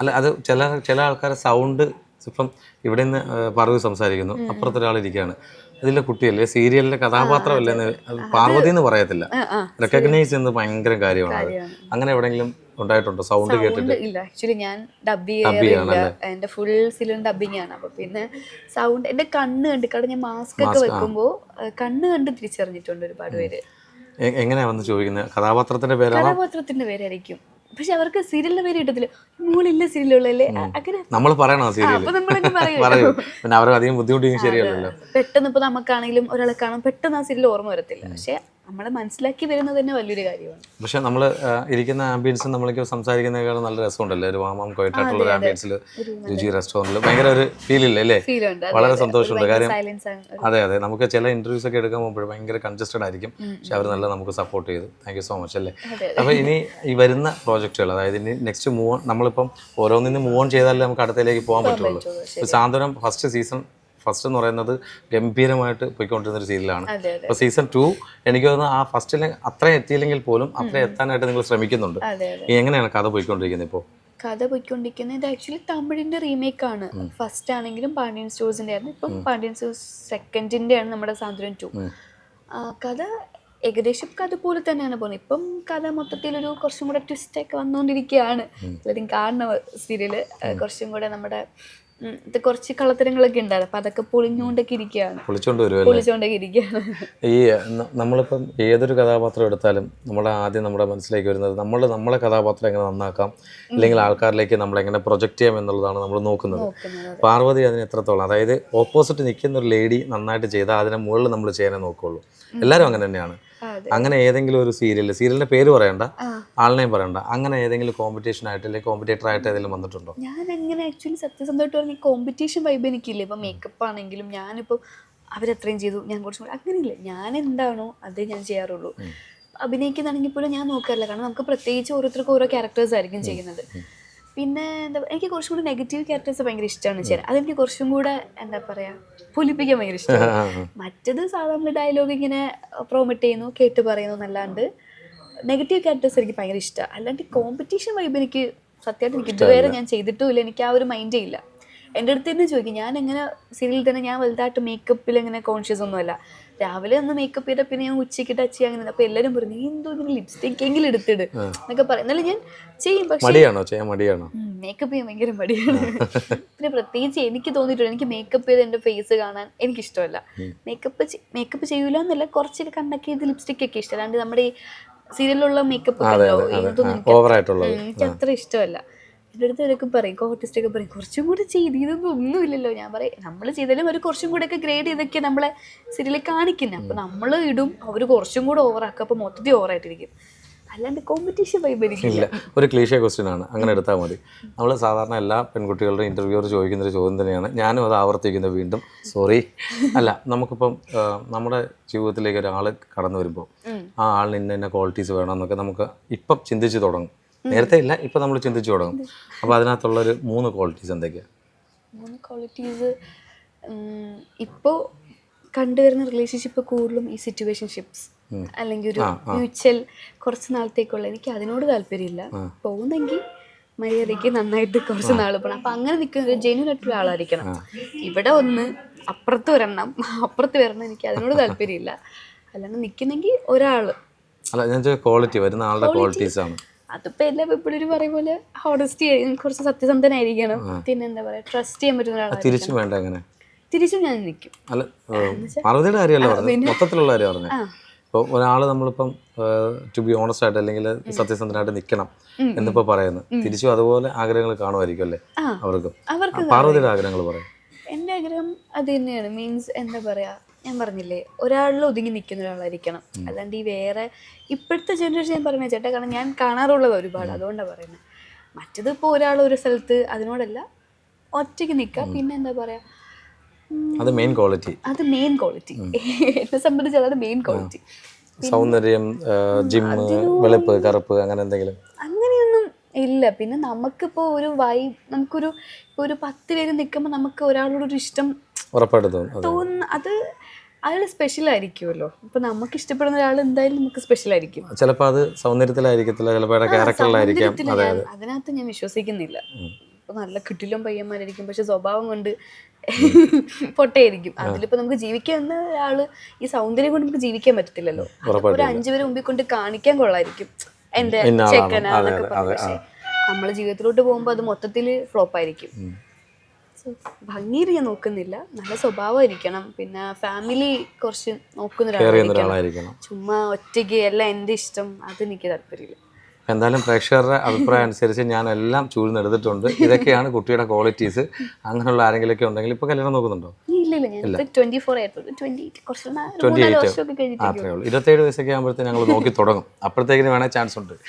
അല്ല അത് ചില ചില ആൾക്കാരെ സൗണ്ട് ഇപ്പം ഇവിടെ നിന്ന് പറവ് സംസാരിക്കുന്നു. അപ്പുറത്തൊരാളിരിക്കുകയാണ് ഇരിക്കുകയാണ്. ഇതിലെ കുട്ടിയല്ലേ? സീരിയലിലെ കഥാപാത്രമല്ലേ പാർവതി എന്ന് പറയത്തില്ല. റെക്കഗ്നൈസ് ചെയ്യുന്നത് ഭയങ്കര കാര്യമാണ് അങ്ങനെ എവിടെങ്കിലും ഉണ്ടായിട്ടുണ്ടോ? സൗണ്ട് കേട്ടിട്ട്? ഇല്ല. ആക്ച്വലി ഞാൻ ഡബ് ചെയ്യാറില്ല. എന്റെ ഫുൾ സീരിയൽ ഡബിങ് ആണ്. അപ്പൊ പിന്നെ സൗണ്ട് എന്റെ കണ്ണ് കണ്ട് കാരണം ഞാൻ മാസ്ക് ഒക്കെ വെക്കുമ്പോൾ കണ്ണ് കണ്ട് തിരിച്ചറിഞ്ഞിട്ടുണ്ട് ഒരുപാട് പേര്. എങ്ങനെയാ വന്ന് ചോദിക്കുന്നത് കഥാപാത്രത്തിന്റെ പേരാണ്? കഥാപാത്രത്തിന്റെ പേരായിരിക്കും. പക്ഷെ അവർക്ക് സീരിയലിന്റെ പേര് കിട്ടത്തില്ല. മോളില്ല സീരിയലുള്ളല്ലേ അങ്ങനെ നമ്മൾ പറയണോ സീരിയൽ അപ്പൊ പറയും. പിന്നെ അവർ അധികം ബുദ്ധിമുട്ടിയും ശരിയല്ലല്ലോ. പെട്ടെന്ന് ഇപ്പൊ നമുക്കാണെങ്കിലും ഒരാളെ കാണാൻ പെട്ടെന്ന് ആ സീരിയൽ ഓർമ്മ വരത്തില്ല. പക്ഷെ നമ്മളെ മനസ്സിലാക്കി വരുന്നത് തന്നെ വലിയൊരു കാര്യമാണ്. പക്ഷെ നമ്മൾ ഇരിക്കുന്ന ആംബിയൻസ് നമ്മൾക്ക് സംസാരിക്കുന്നതിനേക്കാളും നല്ല രസമുണ്ടല്ലോ. ഒരു വാമാം കോയിട്ടായിട്ടുള്ള ഒരു ആംബിയൻസിൽ രുചി റെസ്റ്റോറന്റിൽ ഭയങ്കര ഒരു ഫീൽ ഇല്ല അല്ലേ വളരെ സന്തോഷമുണ്ട്. കാര്യം അതെ അതെ. നമുക്ക് ചില ഇന്റർവ്യൂസ് ഒക്കെ എടുക്കാൻ പോകുമ്പോൾ ഭയങ്കര കൺജസ്റ്റഡ് ആയിരിക്കും. പക്ഷെ അവർ നല്ല നമുക്ക് സപ്പോർട്ട് ചെയ്തു. താങ്ക് യു സോ മച്ച് അല്ലേ? അപ്പോൾ ഇനി ഈ വരുന്ന പ്രോജക്റ്റുകൾ. അതായത് ഇനി നെക്സ്റ്റ് മൂവ് ഓൺ നമ്മളിപ്പം ഓരോന്നിനും മൂവ് ഓൺ ചെയ്താലേ നമുക്ക് അടുത്തതിലേക്ക് പോകാൻ പറ്റുള്ളൂ. ഇപ്പോൾ സാന്ത്വനം ഫസ്റ്റ് സീസൺ ഫസ്റ്റ് എന്ന് പറയുന്നത് ഗംഭീരമായിട്ട് പോയിക്കൊണ്ടിരുന്ന ഒരു സീരിയലാണ് അപ്പോൾ സീസൺ ടു എനിക്ക് തോന്നുന്നു ആ ഫസ്റ്റിൽ അത്രയും എത്തിയില്ലെങ്കിൽ പോലും അത്രയും എത്താനായിട്ട് നിങ്ങൾ ശ്രമിക്കുന്നുണ്ട്. എങ്ങനെയാണ് കഥ പോയിക്കൊണ്ടിരിക്കുന്നത് ഇപ്പോൾ കഥ പോയിക്കൊണ്ടിരിക്കുന്നത് ഇത് ആക്ച്വലി തമിഴിന്റെ റീമേക്ക് ആണ്. ഫസ്റ്റ് ആണെങ്കിലും പാണ്ഡ്യൻ സ്റ്റോഴ്സിന്റെ ആയിരുന്നു. ഇപ്പം പാണ്ഡ്യൻ സ്റ്റോഴ്സ് സെക്കൻഡിന്റെ ആണ് നമ്മുടെ സാന്ത്വനം ടു കഥ ഏകദേശം കഥ പോലെ തന്നെയാണ് പോകുന്നത്. ഇപ്പം കഥ മൊത്തത്തിൽ ഒരു കുറച്ചും കൂടെ ട്വിസ്റ്റ് ഒക്കെ വന്നുകൊണ്ടിരിക്കുകയാണ്. എല്ലാവരും കാണുന്ന സീരിയൽ കുറച്ചും കൂടെ നമ്മുടെ ഇത് കുറച്ച് കള്ളത്തരങ്ങളൊക്കെ ഉണ്ടായിരുന്നു. അപ്പൊ അതൊക്കെ പൊളിഞ്ഞുകൊണ്ടൊക്കെ ഇരിക്കുകയാണ്. പൊളിച്ചോണ്ട് വരുമല്ലേ പൊളിച്ചുകൊണ്ടൊക്കെ ഇരിക്കുകയാണ്. ഈ നമ്മളിപ്പം ഏതൊരു കഥാപാത്രം എടുത്താലും നമ്മുടെ ആദ്യം നമ്മുടെ മനസ്സിലേക്ക് വരുന്നത് നമ്മൾ നമ്മളെ കഥാപാത്രം എങ്ങനെ നന്നാക്കാം? അല്ലെങ്കിൽ ആൾക്കാരിലേക്ക് നമ്മൾ എങ്ങനെ പ്രൊജക്റ്റ് ചെയ്യാം എന്നുള്ളതാണ് നമ്മൾ നോക്കുന്നത്. പാർവതി അതിന് എത്രത്തോളം അതായത് ഓപ്പോസിറ്റ് നിൽക്കുന്ന ഒരു ലേഡി നന്നായിട്ട് ചെയ്താൽ അതിനെ മുകളിൽ നമ്മൾ ചെയ്യാനേ നോക്കുള്ളൂ എല്ലാവരും അങ്ങനെ തന്നെയാണ്. അങ്ങനെ ഏതെങ്കിലും ഒരു സീരിയൽ സീരിയലിന്റെ പേര് പറയണ്ട. ആളിനെയും പറയണ്ട. അങ്ങനെ ഏതെങ്കിലും കോമ്പറ്റീഷൻ ആയിട്ട് അല്ലെങ്കിൽ കോമ്പറ്റേറ്റർ ആയിട്ട് ഏതെങ്കിലും വന്നിട്ടുണ്ടോ? ഞാൻ അങ്ങനെ ആക്ച്വലി സത്യസന്ധമായിട്ട് പറഞ്ഞ കോമ്പറ്റീഷൻ വൈബ് എനിക്കില്ല. ഇപ്പം മേക്കപ്പ് ആണെങ്കിലും ഞാനിപ്പോൾ അവരത്രയും ചെയ്തു ഞാൻ കുറച്ചും കൂടി അങ്ങനെയില്ല. ഞാൻ എന്താണോ അതേ ഞാൻ ചെയ്യാറുള്ളൂ. അഭിനയിക്കുന്നതാണെങ്കിൽ പോലും ഞാൻ നോക്കാറില്ല. കാരണം നമുക്ക് പ്രത്യേകിച്ച് ഓരോരുത്തർക്കും ഓരോ ക്യാരക്ടേഴ്സ് ആയിരിക്കും ചെയ്യുന്നത്. പിന്നെ എന്താ എനിക്ക് കുറച്ചും കൂടി നെഗറ്റീവ് ക്യാരക്ടേഴ്സ് ഭയങ്കര ഇഷ്ടമാണ് ചെയ്യാൻ അതെനിക്ക് കുറച്ചും കൂടെ എന്താ പറയാ പൊലിപ്പിക്കാൻ ഭയങ്കര ഇഷ്ടമാണ്. മറ്റത് സാധാരണ ഡയലോഗ് ഇങ്ങനെ പ്രോമിറ്റ് ചെയ്യുന്നു കേട്ട് പറയുന്നു എന്നല്ലാണ്ട് നെഗറ്റീവ് ക്യാരക്ടേഴ്സ് എനിക്ക് ഭയങ്കര ഇഷ്ടമാണ് അല്ലാണ്ട് കോമ്പറ്റീഷൻ വൈബ് എനിക്ക് സത്യമായിട്ട് എനിക്ക് ഇതുവരെ ഞാൻ ചെയ്തിട്ടുമില്ല. എനിക്ക് ആ ഒരു മൈൻഡേ ഇല്ല. എന്റെ അടുത്ത് തന്നെ ചോദിക്കും ഞാൻ എങ്ങനെ സീരിയലിൽ തന്നെ ഞാൻ വലുതായിട്ട് മേക്കപ്പിൽ എങ്ങനെ കോൺഷ്യസ് ഒന്നുമല്ല. രാവിലെ ഒന്ന് മേക്കപ്പ് ചെയ്താൽ പിന്നെ ഞാൻ ഉച്ചയ്ക്ക് ടച്ച് ചെയ്യാൻ അങ്ങനെ അപ്പൊ എല്ലാരും പറഞ്ഞു എന്തോ ഇതിന് ലിപ്സ്റ്റിക് എങ്കിലും എടുത്തിട് എന്നൊക്കെ പറയും. എന്നാലും ഞാൻ ചെയ്യും പക്ഷേ മടിയാണോ? മേക്കപ്പ് ചെയ്യാൻ ഭയങ്കര മടിയാണ്. പിന്നെ പ്രത്യേകിച്ച് എനിക്ക് തോന്നിയിട്ടുണ്ട് എനിക്ക് മേക്കപ്പ് ചെയ്ത് എന്റെ ഫേസ് കാണാൻ എനിക്ക് ഇഷ്ടമല്ല മേക്കപ്പ് മേക്കപ്പ് ചെയ്യൂല എന്നല്ല കുറച്ച് കണ്ടൊക്കെ ചെയ്ത് ലിപ്സ്റ്റിക് ഒക്കെ ഇഷ്ടം. അല്ലാണ്ട് നമ്മുടെ ഈ സീരിയലിലുള്ള മേക്കപ്പ് എനിക്ക് അത്ര ഇഷ്ടമല്ല. എന്റെ അടുത്ത് അവരൊക്കെ പറയും കോർട്ടിസ്റ്റ് ഒക്കെ പറയും കുറച്ചും കൂടി ചെയ്ത് ഇതൊന്നും ഒന്നുമില്ലല്ലോ. ഞാൻ പറയും നമ്മൾ ചെയ്താലും അവർ കുറച്ചും കൂടെ ഒക്കെ ഗ്രേഡ് ചെയ്തൊക്കെ നമ്മളെ സീരിയലിൽ കാണിക്കുന്നത് അപ്പോൾ നമ്മൾ ഇടും അവർ കുറച്ചും കൂടെ ഓവറാക്കും അപ്പോൾ മൊത്തത്തിൽ ഓവറായിട്ടിരിക്കും അല്ലാണ്ട് കോമ്പറ്റീഷൻ വൈബരിക്കില്ല ഇല്ല. ഒരു ക്ലീഷ ക്വസ്റ്റ്യൻ ആണ്. അങ്ങനെ എടുത്താൽ മതി. നമ്മൾ സാധാരണ എല്ലാ പെൺകുട്ടികളുടെയും ഇന്റർവ്യൂവർ ചോദിക്കുന്ന ഒരു ചോദ്യം തന്നെയാണ്. ഞാനും അത് ആവർത്തിക്കുന്നത് വീണ്ടും. സോറി അല്ല നമുക്കിപ്പം നമ്മുടെ ജീവിതത്തിലേക്ക് ഒരാൾ കടന്നു വരുമ്പോൾ ആ ആളിന് ഇന്ന ഇന്ന ക്വാളിറ്റീസ് വേണമെന്നൊക്കെ നമുക്ക് ഇപ്പം ചിന്തിച്ച് തുടങ്ങും. നേരത്തെ ഇല്ല ഇപ്പൊ നമ്മൾ ചിന്തിച്ചു തുടങ്ങും. അപ്പൊ അതിനകത്തുള്ള ഒരു മൂന്ന് ക്വാളിറ്റീസ് എന്തൊക്കെയാണ് മൂന്ന് ക്വാളിറ്റീസ് ഇപ്പോ കണ്ടുവരുന്ന റിലേഷൻഷിപ്പ് കൂടുതലും ഈ സിറ്റുവേഷൻഷിപ്സ് അല്ലെങ്കിൽ ഒരു മ്യൂച്വൽ കുറച്ച് നാളത്തേക്കുള്ള എനിക്ക് അതിനോട് താല്പര്യമില്ല. പോകുന്നെങ്കിൽ മര്യാദയ്ക്ക് നന്നായിട്ട് കുറച്ച് നാൾ പോകണം അപ്പം അങ്ങനെ നിൽക്കുന്ന ഒരു ജെന്യൂൻ ആയിട്ടുള്ള ആളായിരിക്കണം. ഇവിടെ ഒന്ന് അപ്പുറത്ത് വരണം. അപ്പുറത്ത് വരണം എനിക്ക് അതിനോട് താല്പര്യമില്ല. അല്ലാണ്ട് നിൽക്കുന്നെങ്കിൽ ഒരാൾ അല്ല ഞാൻ ക്വാളിറ്റി വരുന്ന ആളുടെ ക്വാളിറ്റീസ് ആണ്. അതിപ്പോ എല്ലാ പിപ്പിളും പറയും പോലെ ഹോണസ്റ്റി കുറച്ച് സത്യസന്ധനായിരിക്കണം. പിന്നെ എന്താ പറയാ ട്രസ്റ്റ് ചെയ്യാൻ പറ്റുന്ന തിരിച്ചും വേണ്ട അങ്ങനെ? തിരിച്ചും ഞാൻ നിൽക്കും അല്ല പാർവതിയുടെ കാര്യമല്ല പറഞ്ഞത്. മൊത്തത്തിലുള്ള കാര്യം പറഞ്ഞത്. ഇപ്പോൾ ഒരാൾ നമ്മളിപ്പം ടു ബി ഓണസ്റ്റ് ആയിട്ട് അല്ലെങ്കിൽ സത്യസന്ധനായിട്ട് നിൽക്കണം എന്നിപ്പോൾ പറയുന്നു തിരിച്ചും അതുപോലെ ആഗ്രഹങ്ങൾ കാണുമായിരിക്കും അല്ലേ? അവർക്കും. പാർവതിയുടെ ആഗ്രഹങ്ങൾ പറയും. എന്റെ ആഗ്രഹം അത് തന്നെയാണ്. മീൻസ് എന്താ പറയാ ഞാൻ പറഞ്ഞില്ലേ ഒരാളിൽ ഒതുങ്ങി നിൽക്കുന്ന ഒരാളായിരിക്കണം. അല്ലാണ്ട് ഈ വേറെ ഇപ്പോഴത്തെ ജനറേഷൻ ഞാൻ പറഞ്ഞ ചേട്ടാ കാരണം ഞാൻ കാണാറുള്ളത് ഒരുപാട് അതുകൊണ്ടാണ് പറയുന്നത് മറ്റത് ഇപ്പോൾ ഒരാൾ ഒരു സ്ഥലത്ത് അതിനോടല്ല ഒറ്റയ്ക്ക് നിൽക്കുക പിന്നെ എന്താ പറയാ അത് മെയിൻ ക്വാളിറ്റി അത് മെയിൻ ക്വാളിറ്റി എന്നെ സംബന്ധിച്ച് അതാണ് മെയിൻ ക്വാളിറ്റി സൗന്ദര്യം ജിം വെളുപ്പ് കറുപ്പ് അങ്ങനെ എന്തെങ്കിലും? അങ്ങനെയൊന്നും ഇല്ല. പിന്നെ നമുക്കിപ്പോൾ ഒരു വൈ നമുക്കൊരു ഒരു പത്ത് പേര് നിൽക്കുമ്പോൾ നമുക്ക് ഒരാളോടൊരു ഇഷ്ടം തോന്നുന്ന അത് അയാൾ സ്പെഷ്യൽ ആയിരിക്കുമല്ലോ ഇപ്പൊ നമുക്ക് ഇഷ്ടപ്പെടുന്ന ഒരാൾ എന്തായാലും നമുക്ക് സ്പെഷ്യൽ ആയിരിക്കും ചിലപ്പോൾ അത് സൗന്ദര്യത്തിലായിരിക്കത്തില്ല ചിലപ്പോൾ ക്യാരക്ടറിലായിരിക്കും അതിനകത്ത് ഞാൻ വിശ്വസിക്കുന്നില്ല. നല്ല കിട്ടിലും പയ്യന്മാരായിരിക്കും പക്ഷെ സ്വഭാവം കൊണ്ട് പൊട്ടയായിരിക്കും. അതിലിപ്പോ നമുക്ക് ജീവിക്കുന്ന ഒരാൾ ഈ സൗന്ദര്യം കൊണ്ട് നമുക്ക് ജീവിക്കാൻ പറ്റത്തില്ലല്ലോ. ഒരു അഞ്ചു പേര് മുമ്പിൽ കൊണ്ട് കാണിക്കാൻ കൊള്ളായിരിക്കും. എന്റെ ചെക്കനാ ചെക്കനാന്നൊക്കെ അതെ, പറഞ്ഞു. പക്ഷെ നമ്മളെ ജീവിതത്തിലോട്ട് പോകുമ്പോ അത് മൊത്തത്തിൽ ഫ്ലോപ്പ് ആയിരിക്കും. ഭംഗിയിൽ ഞാൻ നോക്കുന്നില്ല. നല്ല സ്വഭാവം ഇരിക്കണം പിന്നെ ഫാമിലി കുറച്ച് നോക്കുന്ന ഒരാളായിരിക്കണം. ചുമ്മാ ഒറ്റയ്ക്ക് എല്ലാം എന്റെ ഇഷ്ടം. അത് എനിക്ക് താല്പര്യമില്ല. എന്തായാലും പ്രേക്ഷകരുടെ അഭിപ്രായം അനുസരിച്ച് ഞാൻ എല്ലാം ചൂഴ്ന്നെടുത്തിട്ടുണ്ട് ഇതൊക്കെയാണ് കുട്ടിയുടെ ക്വാളിറ്റീസ് അങ്ങനെയുള്ള ആരെങ്കിലൊക്കെ ഉണ്ടെങ്കിൽ ഇപ്പൊ കല്യാണം നോക്കുന്നുണ്ടോ? ഇരുപത്തേഴ് വയസ്സൊക്കെ ആകുമ്പോഴത്തേക്ക് ഞങ്ങൾ നോക്കി തുടങ്ങും. അപ്പോഴത്തേക്കിന് വേണേൽ ചാൻസ് ഉണ്ട്.